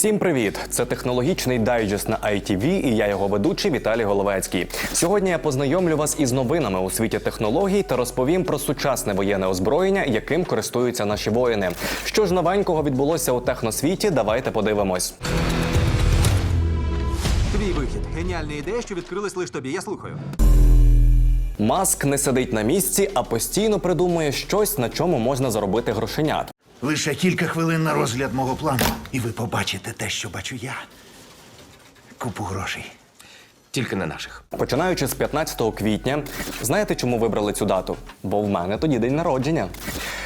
Всім привіт! Це технологічний дайджест на ITV і я його ведучий Віталій Головецький. Сьогодні я познайомлю вас із новинами у світі технологій та розповім про сучасне воєнне озброєння, яким користуються наші воїни. Що ж новенького відбулося у техносвіті? Давайте подивимось. Твій вихід. Геніальна ідея, що відкрилась лише тобі. Я слухаю. Маск не сидить на місці, а постійно придумує щось, на чому можна заробити грошенят. Лише кілька хвилин на розгляд мого плану, і ви побачите те, що бачу я. Купу грошей. Тільки не наших. Починаючи з 15 квітня, знаєте, чому вибрали цю дату? Бо в мене тоді день народження.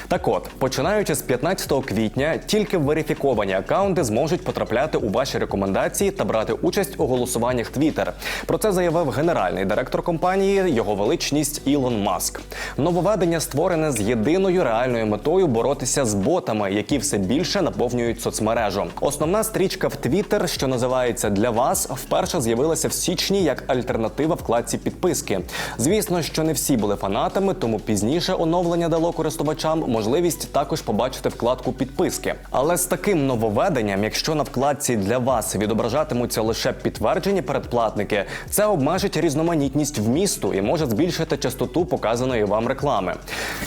Так от, починаючи з 15 квітня, тільки верифіковані акаунти зможуть потрапляти у ваші рекомендації та брати участь у голосуваннях Twitter. Про це заявив генеральний директор компанії, його величність Ілон Маск. Нововведення створене з єдиною реальною метою боротися з ботами, які все більше наповнюють соцмережу. Основна стрічка в Twitter, що називається для вас, вперше з'явилася в січні як альтернатива вкладці підписки. Звісно, що не всі були фанатами, тому пізніше оновлення дало користувачам можливість також побачити вкладку підписки. Але з таким нововведенням, якщо на вкладці для вас відображатимуться лише підтверджені передплатники, це обмежить різноманітність вмісту і може збільшити частоту показаної вам реклами.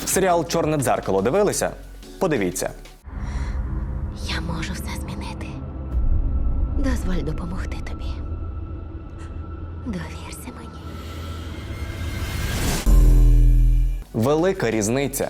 Серіал Чорне дзеркало дивилися? Подивіться. Я можу все змінити. Дозволь допомогти. Довірся мені. Велика різниця.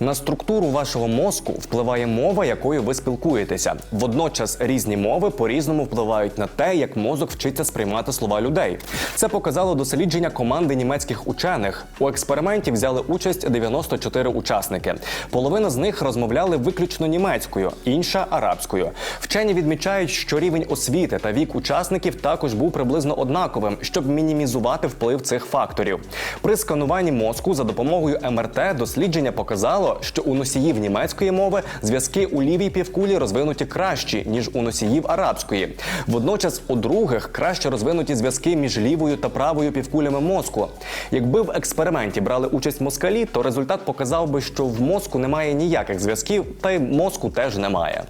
На структуру вашого мозку впливає мова, якою ви спілкуєтеся. Водночас різні мови по-різному впливають на те, як мозок вчиться сприймати слова людей. Це показало дослідження команди німецьких учених. У експерименті взяли участь 94 учасники. Половина з них розмовляли виключно німецькою, інша арабською. Вчені відмічають, що рівень освіти та вік учасників також був приблизно однаковим, щоб мінімізувати вплив цих факторів. При скануванні мозку за допомогою МРТ дослідження показало, що у носіїв німецької мови зв'язки у лівій півкулі розвинуті кращі ніж у носіїв арабської. Водночас у других краще розвинуті зв'язки між лівою та правою півкулями мозку. Якби в експерименті брали участь москалі, то результат показав би, що в мозку немає ніяких зв'язків, та й мозку теж немає.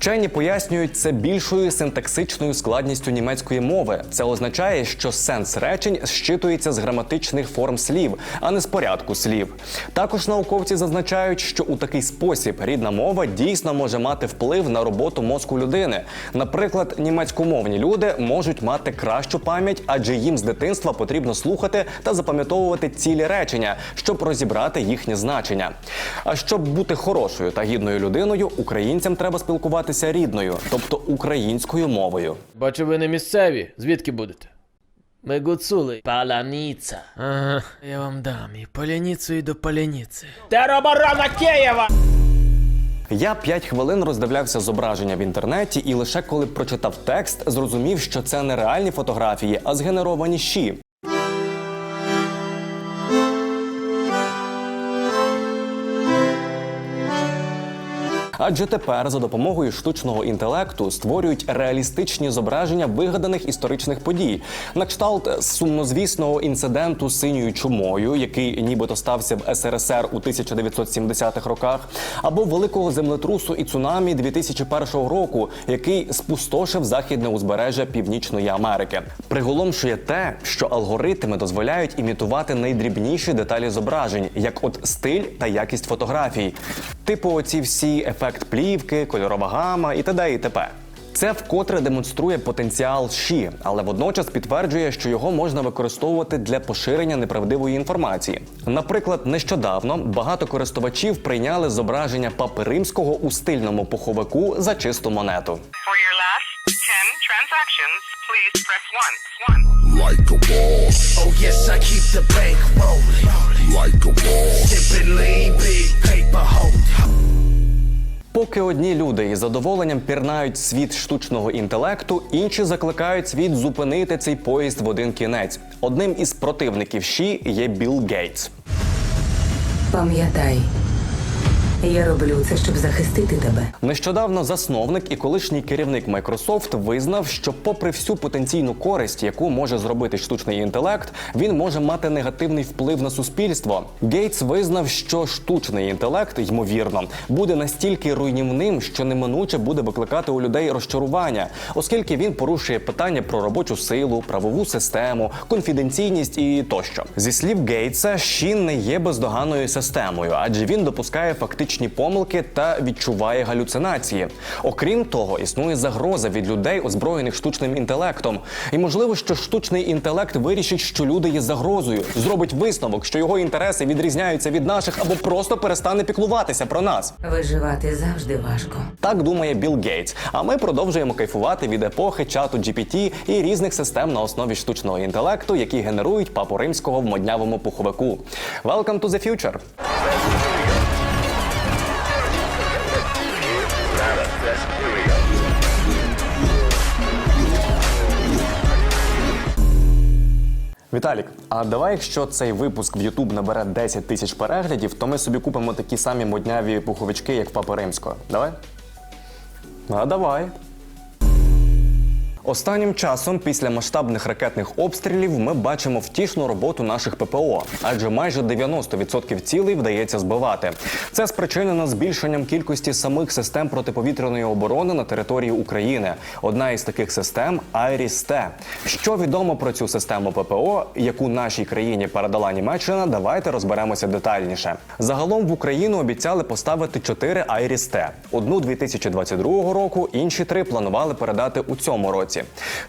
Вчені пояснюють це більшою синтаксичною складністю німецької мови. Це означає, що сенс речень зчитується з граматичних форм слів, а не з порядку слів. Також науковці зазначають, що у такий спосіб рідна мова дійсно може мати вплив на роботу мозку людини. Наприклад, німецькомовні люди можуть мати кращу пам'ять, адже їм з дитинства потрібно слухати та запам'ятовувати цілі речення, щоб розібрати їхнє значення. А щоб бути хорошою та гідною людиною, українцям треба спілкуватися рідною, тобто українською мовою. Бачу, ви не місцеві. Звідки будете? Ми гуцули. Паляниця. Ага, я вам дам і поляницю, і до поляниці. Тероборона Києва! Я 5 хвилин роздивлявся зображення в інтернеті, і лише коли прочитав текст, зрозумів, що це не реальні фотографії, а згенеровані щі. Адже тепер за допомогою штучного інтелекту створюють реалістичні зображення вигаданих історичних подій, на кшталт сумнозвісного інциденту з синьою чумою, який нібито стався в СРСР у 1970-х роках, або великого землетрусу і цунамі 2001 року, який спустошив західне узбережжя Північної Америки. Приголомшує те, що алгоритми дозволяють імітувати найдрібніші деталі зображень, як от стиль та якість фотографій, типу оці всі ефект плівки, кольорова гама і т.д. і т.п. Це вкотре демонструє потенціал ШІ, але водночас підтверджує, що його можна використовувати для поширення неправдивої інформації. Наприклад, нещодавно багато користувачів прийняли зображення папи римського у стильному пуховику за чисту монету. Please press 1. 1. like a boss, Oh, yes, I keep the bank rolling. like a boss. Sipping lean, big paper hold. Поки одні люди із задоволенням пірнають світ штучного інтелекту, інші закликають світ зупинити цей поїзд в один кінець. Одним із противників ЩІ є Білл Гейтс. Пам'ятай, Я роблю це, щоб захистити тебе. Нещодавно засновник і колишній керівник Microsoft визнав, що, попри всю потенційну користь, яку може зробити штучний інтелект, він може мати негативний вплив на суспільство. Гейтс визнав, що штучний інтелект, ймовірно, буде настільки руйнівним, що неминуче буде викликати у людей розчарування, оскільки він порушує питання про робочу силу, правову систему, конфіденційність і тощо. Зі слів Гейтса, Шін не є бездоганною системою, адже він допускає фактичні помилки та відчуває галюцинації. Окрім того, існує загроза від людей, озброєних штучним інтелектом. І можливо, що штучний інтелект вирішить, що люди є загрозою, зробить висновок, що його інтереси відрізняються від наших, або просто перестане піклуватися про нас. Виживати завжди важко. Так думає Білл Гейтс. А ми продовжуємо кайфувати від епохи чату GPT і різних систем на основі штучного інтелекту, які генерують папу римського в моднявому пуховику. Welcome to the future! Віталік, а давай, якщо цей випуск в Ютуб набере 10 тисяч переглядів, то ми собі купимо такі самі модняві пуховички, як в Папи Римського. Давай? А давай. Останнім часом, після масштабних ракетних обстрілів, ми бачимо втішну роботу наших ППО, адже майже 90% цілей вдається збивати. Це спричинено збільшенням кількості самих систем протиповітряної оборони на території України. Одна із таких систем Айріс-Т. Що відомо про цю систему ППО, яку нашій країні передала Німеччина, давайте розберемося детальніше. Загалом в Україну обіцяли поставити 4 Айріс-Т. Одну 2022 року, інші три планували передати у цьому році.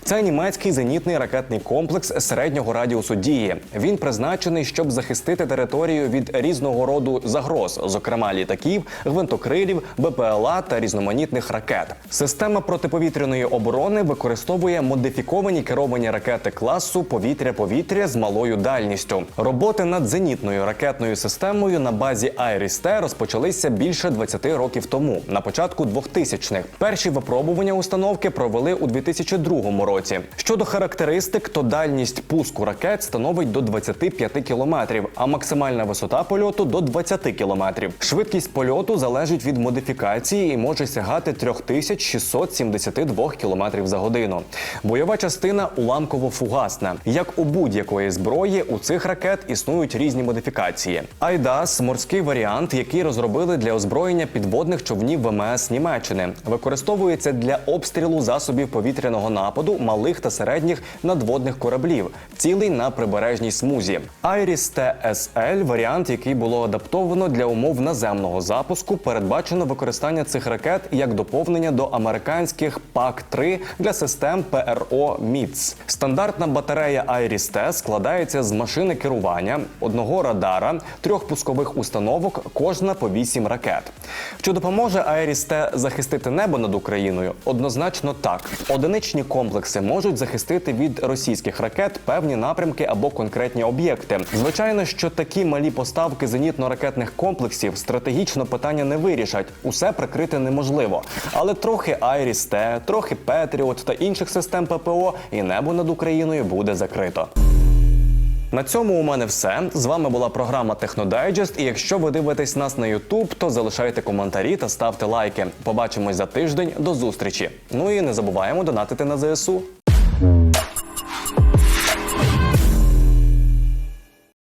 Це німецький зенітний ракетний комплекс середнього радіусу дії. Він призначений, щоб захистити територію від різного роду загроз, зокрема літаків, гвинтокрилів, БПЛА та різноманітних ракет. Система протиповітряної оборони використовує модифіковані керовані ракети класу повітря-повітря з малою дальністю. Роботи над зенітною ракетною системою на базі Айріс-Т розпочалися більше 20 років тому, на початку 2000-х. Перші випробування установки провели у 2002 році. Щодо характеристик, то дальність пуску ракет становить до 25 кілометрів, а максимальна висота польоту до 20 кілометрів. Швидкість польоту залежить від модифікації і може сягати 3672 кілометрів за годину. Бойова частина уламково-фугасна. Як у будь-якої зброї, у цих ракет існують різні модифікації. Айдас морський варіант, який розробили для озброєння підводних човнів ВМС Німеччини, використовується для обстрілу засобів повітряного нападу малих та середніх надводних кораблів, цілий на прибережній смузі. Айріс ТСЛ варіант, який було адаптовано для умов наземного запуску, передбачено використання цих ракет як доповнення до американських ПАК-3 для систем ПРО МІЦ. Стандартна батарея Айріс Т складається з машини керування, одного радара, трьох пускових установок, кожна по вісім ракет. Чи допоможе Айріс Т захистити небо над Україною? Однозначно так. Одиничні комплекси можуть захистити від російських ракет певні напрямки або конкретні об'єкти. Звичайно, що такі малі поставки зенітно-ракетних комплексів стратегічно питання не вирішать. Усе прикрити неможливо. Але трохи Айріс Т, трохи Петріот та інших систем ППО, і небо над Україною буде закрито. На цьому у мене все. З вами була програма Технодайджест. І якщо ви дивитесь нас на Ютуб, то залишайте коментарі та ставте лайки. Побачимось за тиждень. До зустрічі. Ну і не забуваємо донатити на ЗСУ.